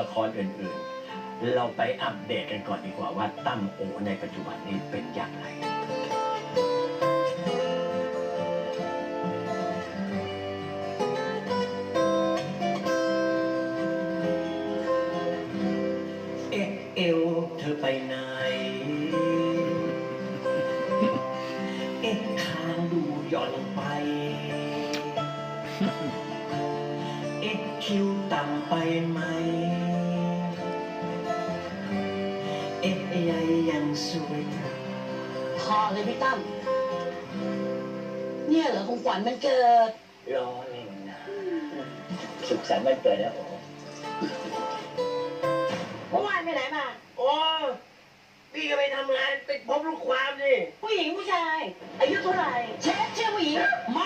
ละครอื่นๆ เราไปอัปเดตกันก่อนดีกว่าว่าตั้มโอในปัจจุบันนี้เป็นอย่างไร เอ๊ะเอวเธอไปไหน เอ๊ะคางดูหย่อนลงไป เอ๊ะคิ้วต่ำไปไหม เอ๊ะใยยังสวยเปล่าพอเลยพี่ตั้ม เนี่ยเหรอของขวัญมันเกิดล้อเล่นนะ สุขสันต์วันเกิดนะโอ้เมื่อวานไปไหนมา โอ้พี่ก็ไปทำงานไปพบลูกความนี่ผู้หญิงผู้ชาย อายุเท่าไหร่ เชฟชื่อผู้หญิงหม